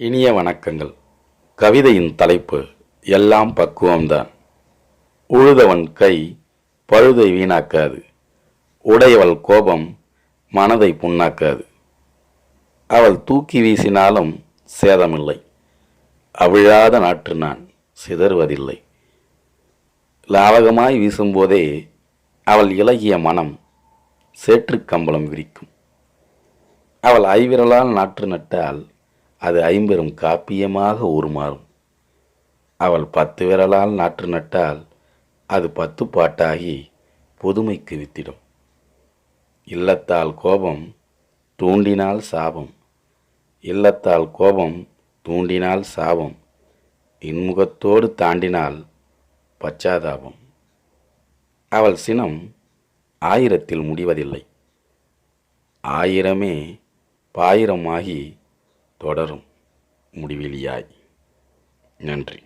இனிய வணக்கங்கள். கவிதையின் தலைப்பு எல்லாம் பக்குவம்தான். உழுதவன் கை பழுதை வீணாக்காது. உடையவள் கோபம் மனதை புண்ணாக்காது. அவள் தூக்கி வீசினாலும் சேதமில்லை. அவிழாத நாற்று நான் சிதறுவதில்லை. லாவகமாய் வீசும்போதே அவள் இலகிய மனம் சேற்றுக் கம்பளம் விரிக்கும். அவள் ஐவிரலால் நாற்று நட்டால் அது ஐம்பெரும் காப்பியமாக உருமாறும். அவள் பத்து விரலால் நாற்று நட்டால் அது பத்து பாட்டாகி புதுமைக்கு வித்திடும். இல்லத்தால் கோபம் தூண்டினால் சாபம். இல்லத்தால் கோபம் தூண்டினால் சாபம். இன்முகத்தோடு தாண்டினால் பச்சாதாபம். அவள் சினம் ஆயிரத்தில் முடிவதில்லை. ஆயிரமே பாயிரமாகி தொடரும் முடிவிலியாய். நன்றி.